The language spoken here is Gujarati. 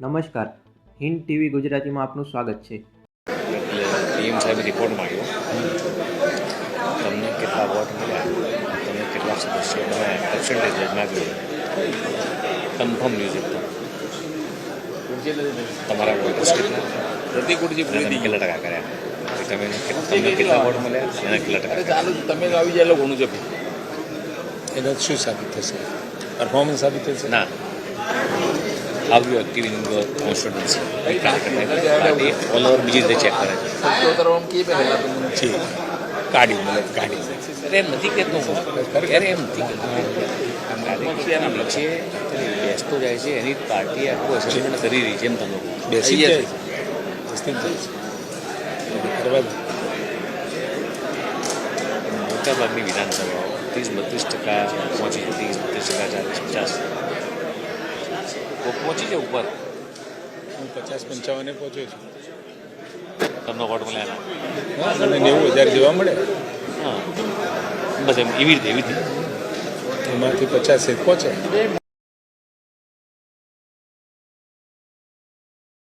નમસ્કાર. હિન્દ ટીવી ગુજરાતીમાં આપનું સ્વાગત છે. એટલે પીએમ સાહેબે રિપોર્ટ માંગ્યો. તમને કેટલા વોટ મળ્યા? તમે કેટલા સદસ્યો તમે પર્સન્ટેજ માગ્યું. કન્ફર્મ ન્યૂઝ એકદમ તમારા વોટર્સ કેટલા? પ્રતિકૂળજી પૂરી કેટલા ટકા કર્યા? તમે તમને કેટલા વોટ મળ્યા? એના કેટલા ટકા ચાલુ તમે તો આવી જાય ઘણું છે એનાથી શું સાબિત થશે? પરફોર્મન્સ સાબિત થશે? ના. How you active in your constituency party all over બીજી રીતે ચેક કરે છે. કી જી. કાઢી મતલબ કાઢી અરે એમ નથી કહેતો હું. અરે એમ નથી કહેતો નીચે બેસતો જાય છે એની પાર્ટી આખું એસેસમેન્ટ કરી રહી છે એમ તમે બેસી જાય. મોટાભાગની વિધાનસભાઓ ત્રીસ બત્રીસ ટકા પહોંચી ત્રીસ બત્રીસ ટકા ચાલીસ પચાસ. પહોંચી જાય ઉપર હું પચાસ પંચાવને પહોંચ્યો છું. તમને વોટ મળે એના? મને નેવું હજાર જેવા મળે. હા. બસ એમ એવી રીતે એવી રીતે. એમાંથી પચાસ પહોંચે.